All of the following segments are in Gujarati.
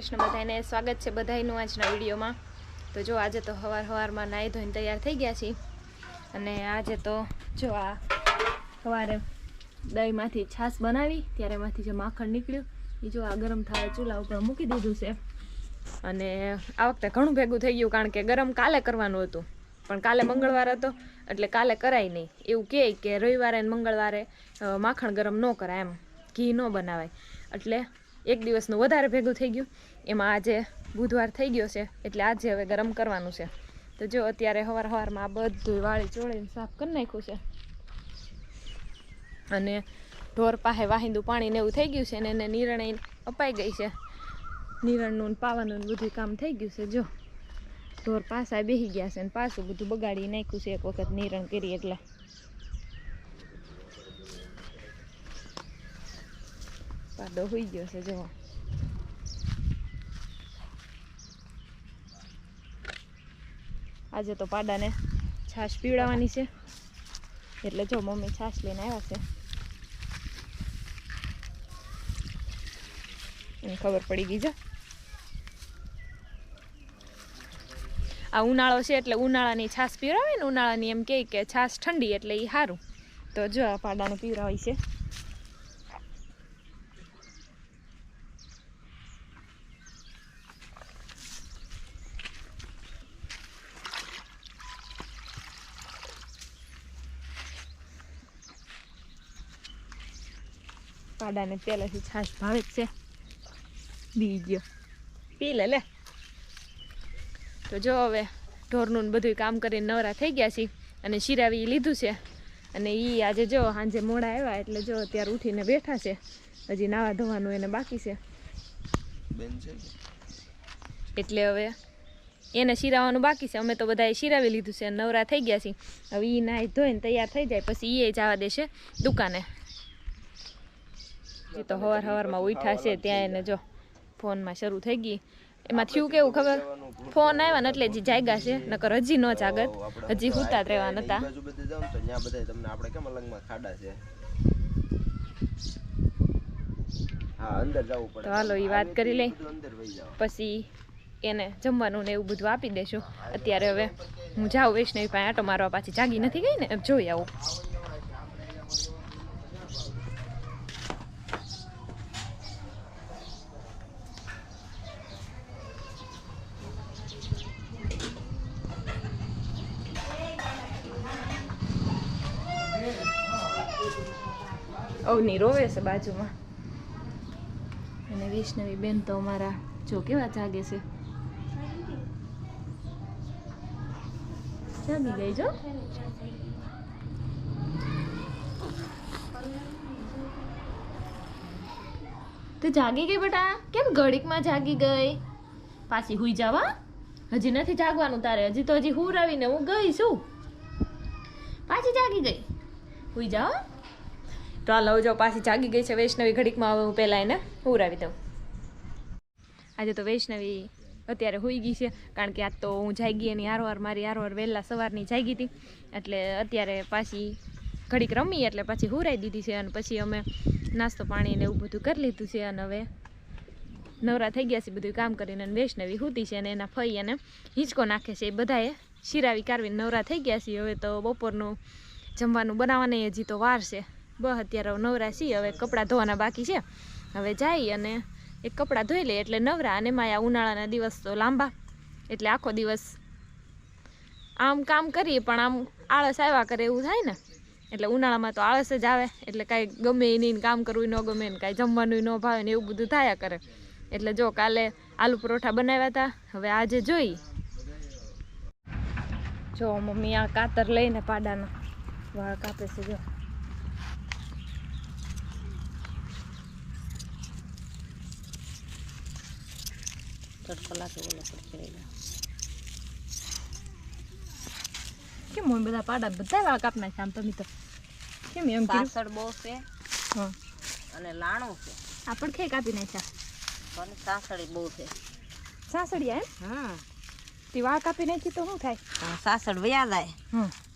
કૃષ્ણ બધાને સ્વાગત છે બધાનું આજના વિડીયોમાં. તો જો આજે તો હવાર સવારમાં નાહી ધોઈને તૈયાર થઈ ગયા છીએ. અને આજે તો જો આ સવારે દહીંમાંથી છાશ બનાવી, ત્યારે એમાંથી જે માખણ નીકળ્યું, એ જો આ ગરમ થાય ચૂલા ઉપર મૂકી દીધું છે. અને આ વખતે ઘણું ભેગું થઈ ગયું, કારણ કે ગરમ કાલે કરવાનું હતું. પણ કાલે મંગળવાર હતો, એટલે કાલે કરાય નહીં. એવું કહે કે રવિવારે અને મંગળવારે માખણ ગરમ ન કરાય એમ. ઘી ન બનાવાય. એટલે એક દિવસનું વધારે ભેગું થઈ ગયું. એમાં આજે બુધવાર થઈ ગયો છે, એટલે આજે હવે ગરમ કરવાનું છે. તો જો અત્યારે સવાર સવારમાં આ બધું વાળી ચોળીને સાફ કરી નાખ્યું છે. અને ઢોર પાસે વાહિંદું પાણી ને એવું થઈ ગયું છે ને એને નિર્ણય અપાઈ ગઈ છે. નિરણનું પાવાનું બધું કામ થઈ ગયું છે, જો. ઢોર પાસા બેસી ગયા છે ને પાછું બધું બગાડી નાખ્યું છે, એક વખત નિરણ કરી એટલે. પાડો હોઈ ગયો છે જો આજે તો પાડાને છાશ પીવડાવવાની છે એટલે જો મમ્મી છાશ લઈને આવ્યા છે એને ખબર પડી ગઈ છે આ ઉનાળો છે એટલે ઉનાળાની છાશ પીવડાવે ને ઉનાળાની એમ કહે કે છાશ ઠંડી એટલે એ સારું તો જો આ પાડાને પીવડાવી છે પાડાને પહેલાંથી છાશ ભાવે જ છે. બી ગયો પી લે લે. તો જો હવે ઢોરનું બધું કામ કરીને નવરા થઈ ગયા છે અને શિરાવી લીધું છે. અને એ આજે જો સાંજે મોડા આવ્યા એટલે જો અત્યારે ઉઠીને બેઠા છે. હજી નાવા ધોવાનું એને બાકી છે? એટલે હવે એને શિરાવાનું બાકી છે. અમે તો બધાએ શિરાવી લીધું છે નવરા થઈ ગયા છીએ. હવે એ નાહી ધોઈને તૈયાર થઈ જાય. પછી એ જવા દેશે દુકાને. હજી તો હવાર હવારમાં ઉઠા છે ત્યાં એને જો ફોનમાં શરૂ થઈ ગઈ. એમાં થયું કેવું ખબર? ફોન આવ્યા ને એટલે હજી જાગ્યા છે નકર હજી ન જાગત. હજી હુતા જ રહેવા નતા બાજુ બધે તો તમને આપણે કેમ અલંગમાં ખાડા છે? હા અંદર તો હાલો ઈ વાત કરી લઈ. પછી એને જમવાનું ને એવું બધું આપી દેશું. અત્યારે હવે હું જાઉં વૈષ્ણવી પાસે આટો મારવા પાછી જાગી નથી ગઈ ને જોઈ આવું. અવની રોવે છે બાજુમાં. અને વૈષ્ણવી બેન તો અમારા, જો કેવા જાગે છે. જાગી ગઈ જો. તે જાગી ગઈ બેટા? કેમ ઘડીકમાં જાગી ગઈ? પાછી હુઈ જવા હજી નથી જાગવાનું તારે. હજી તો હજી હુરાવીને હું ગઈ છું. પાછી જાગી ગઈ. હુઈ જાઓ તો આ લવ જો પાછી જાગી ગઈ છે વૈષ્ણવી ઘડીકમાં. હવે હું પહેલાં એને હુરાવી દઉં. આજે તો વૈષ્ણવી અત્યારે હોઈ ગઈ છે, કારણ કે આજ તો હું જાગી એની હારવાર, મારી હારવાર વહેલા સવારની જાગી હતી. એટલે અત્યારે પાછી ઘડીક રમી, એટલે પછી હુરાઈ દીધી છે અને પછી અમે નાસ્તો પાણી ને એવું બધું કરી લીધું છે અને હવે નવરા થઈ ગયા છે, બધું કામ કરીને અને વૈષ્ણવી હૂતી છે અને એના ફઈ અને હિંચકો નાખે છે. એ બધાએ શિરાવી, કારવીને નવરા થઈ ગયા છે હવે તો બપોરનું જમવાનું બનાવવાની હજી તો વાર છે. બસ અત્યારે નવરા છીએ, હવે કપડાં ધોવાના બાકી છે. હવે જઈ અને એક કપડાં ધોઈ લે એટલે નવરા અને આ ઉનાળાના દિવસ તો લાંબા. એટલે આખો દિવસ આમ કામ કરીએ, પણ આમ આળસ આવ્યા કરે એવું થાય ને. એટલે ઉનાળામાં તો આળસ જ આવે, એટલે કાંઈ ગમે નહીં કામ કરવું ન ગમે ને કાંઈ જમવાનું ન ભાવે ને એવું બધું થયા કરે. એટલે જો કાલે આલુ પરોઠા બનાવ્યા હતા, હવે આજે જોઈ. જો મમ્મી આ કાતર લઈને પાડાના. વાળ કાપે છે, જો. તડકો લાગે ઓલો પડશે કેમ મમ્મી બધા પાડા બધા વાળ કાપ નાખ્યા આમ તમે તો કેમ એમ સાસડ બહુ છે હા. અને લાણું છે. આ પણ ખે કાપી નાખ્યા. પણ સાસડી બહુ છે. સાસડિયા એમ? હમ તે વાળ કાપી નાખી તો શું થાય? સાસડ વયા જાય.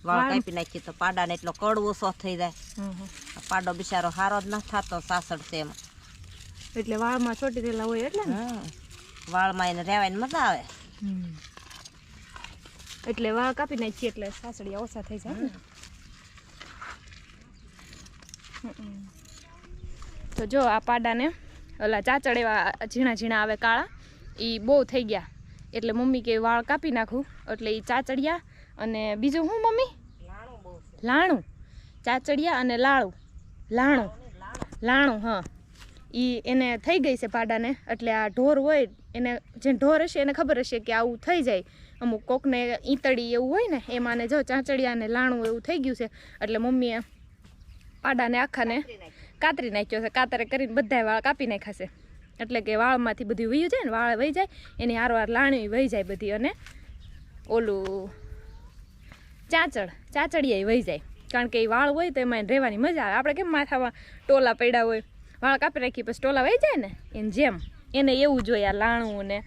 વાળ. કાપી નાખી તો પાડાને એટલો કડ ઓછો થઈ જાય. પાડો બિચારો હારો જ ન થતો સાસડ છે એમાં એટલે વાળમાં છોટી રહેલા હોય એટલે ને? વાળમાં એને રહેવાની મજા આવે. એટલે વાળ કાપી નાખીએ એટલે સાસડિયા ઓછા થઈ જાય તો જો આ પાડાને ઓલા ચાચડ એવા ઝીણા ઝીણા આવે કાળા એ બહુ થઈ ગયા. એટલે મમ્મી કે વાળ કાપી નાખું. એટલે એ ચાચડિયા અને બીજું શું મમ્મી? લાણું લાણું. ચાચડિયા અને લાળું. લાણું. લાણું હા. એ એને થઈ ગઈ છે પાડાને. એટલે આ ઢોર હોય એને જે ઢોર હશે એને ખબર હશે કે આવું થઈ જાય. અમુક કોકને ઈતળી એવું હોય ને એમાં જો ચાંચડિયા ને લાણું એવું થઈ ગયું છે. એટલે મમ્મીએ પાડાને આખાને કાતરી નાખ્યો. છે. કાતરે કરીને બધાય વાળ કાપી નાખ્યા છે. એટલે કે વાળમાંથી બધું વહ્યું જાય ને વાળ વહી જાય એની હારવાર લાણી વહી જાય બધી અને ઓલું ચાંચડ ચાંચડિયા વહી જાય. કારણ કે એ વાળ હોય તો એમાં એને રહેવાની મજા આવે. આપણે કેમ માથામાં ટોલા પડ્યા હોય? વાળ કાપી રાખી પછી ટોલા વહી જાય ને એને જેમ. એને એવું જોઈએ આ લાણું ને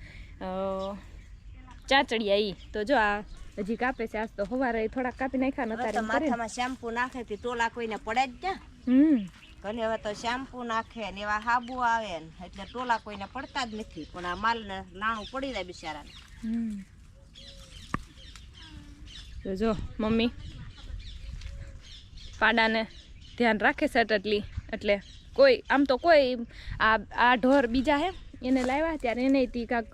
ચાચડિયા ઈ. તો જો આ હજી કાપે છે આજ તો સવારે થોડાક કાપી નાખ્યા નતા માથામાં શેમ્પુ નાખે તે ટોલા કોઈને પડે જ ને હમ. ઘણી હવે તો શેમ્પુ નાખે ને એવા હાબુ આવે ને એટલે ટોલા કોઈને પડતા જ નથી. પણ આ માલને લાણું પડી જાય બિચારાને. તો જો મમ્મી પાડાને ધ્યાન રાખે છે એટલી એટલે કોઈ આમ તો કોઈ આ આ ઢોર બીજા હે એને લાવ્યા ત્યારે એને તી કાંક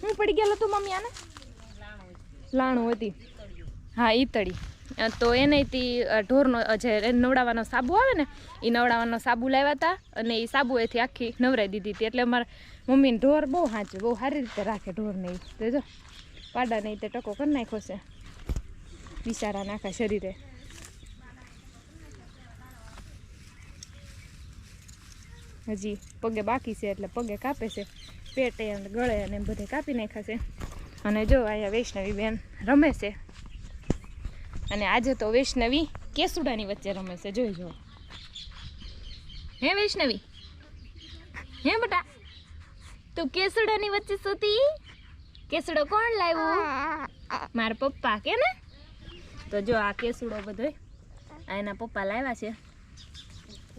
હું પડી ગયેલો હતું મમ્મી આને? લાણું હતી. હા ઈતળી. તો એને તી અ, ઢોરનો જે નવડાવવાનો સાબુ આવે ને એ નવડાવવાનો સાબુ લાવ્યા હતા અને એ સાબુ એથી આખી નવરાઈ દીધી હતી. એટલે મારા મમ્મીને ઢોર બહુ સાચું બહુ સારી રીતે રાખે ઢોરને એ જો પાડાને નહીં તે ટકો કરી નાખ્યો છે. બિચારા નાખા શરીરે. હજી પગે બાકી છે એટલે પગે કાપે છે. પેટે અને ગળે અને બધે કાપી નાખાશે અને જો અહીંયા વૈષ્ણવી બેન રમે છે. અને આજે તો વૈષ્ણવી કેસુડાની વચ્ચે રમે છે. જોઈ જો હે વૈષ્ણવી? હે બેટા? તું કેસુડાની વચ્ચે સુતી? કેસુડો કોણ લાવ્યું? મારા પપ્પા કે ને? તો જો આ કેસુડો બધો એના પપ્પા લાવ્યા છે.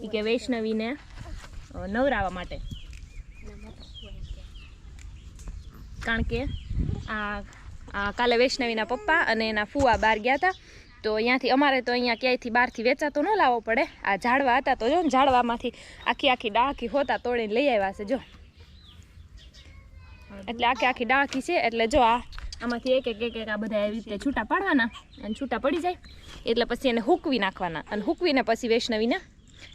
એ કે વૈષ્ણવીને નવરાવા માટે. કારણ કે આ કાલે વૈષ્ણવીના પપ્પા અને એના ફુવા બહાર ગયા હતા. તો અહીંયાથી અમારે તો અહીંયા ક્યાંયથી બહારથી વેચાતો ન લાવવો પડે. આ ઝાડવા હતા તો જો ને ઝાડવામાંથી આખી આખી ડાળખી હોતા તોડીને લઈ આવ્યા છે, જો. એટલે આખી આખી ડાળખી છે, એટલે જો આ આમાંથી એક એક એક એક આ બધા એવી રીતે છૂટા પાડવાના અને છૂટા પડી જાય. એટલે પછી એને હૂકવી નાખવાના અને હૂકવીને પછી વૈષ્ણવીને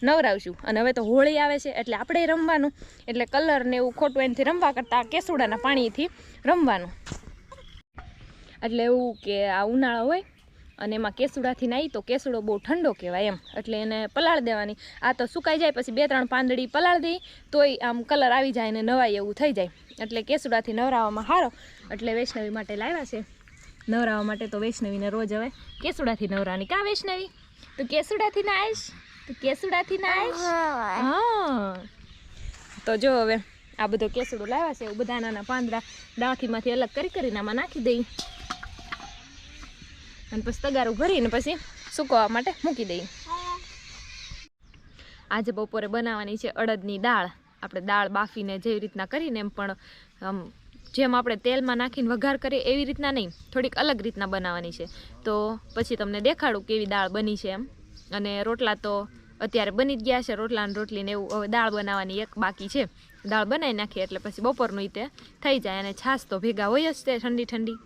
નવરાવશું. અને હવે તો હોળી આવે છે એટલે આપણે રમવાનું. એટલે કલર ને એવું ખોટું એનાથી રમવા કરતાં કેસુડાના પાણીથી રમવાનું. એટલે એવું કે આ ઉનાળો હોય અને એમાં કેસુડાથી નાહી તો કેસુડો બહુ ઠંડો કહેવાય એમ. એટલે એને પલાળ દેવાની. આ તો સુકાઈ જાય પછી બે ત્રણ પાંદડી પલાળ દઈ તોય આમ કલર આવી જાય ને નવાય એવું થઈ જાય. એટલે કેસુડાથી નવરાવામાં સારો એટલે વૈષ્ણવી માટે લાવ્યા છે. નવરાવા માટે તો વૈષ્ણવીને રોજ હવે કેસુડાથી નવરાની કા વૈષ્ણવી? તો કેસુડાથી ના આવીશ તો કેસુડાથી ના આવીશ હા. તો જો હવે આ બધો કેસુડો લાવ્યા છે બધા નાના પાંદડા ડાળખીમાંથી અલગ કરી કરીને આમાં નાખી દઈ. અને પછી તગારું ભરીને પછી સુકવવા માટે મૂકી દઈ. આજે બપોરે બનાવવાની છે અડદની દાળ. આપણે દાળ બાફીને જેવી રીતના કરીને એમ પણ જેમ આપણે તેલમાં નાખીને વઘાર કરીએ એવી રીતના નહીં થોડીક અલગ રીતના બનાવવાની છે. તો પછી તમને દેખાડું કેવી દાળ બની છે એમ. અને રોટલા તો અત્યારે બની જ ગયા છે. રોટલા રોટલીને એવું હવે દાળ બનાવવાની એક બાકી છે. દાળ બનાવી નાખીએ એટલે પછી બપોરનું ઈ તે થઈ જાય અને છાશ તો ભેગા હોય જ તે ઠંડી ઠંડી.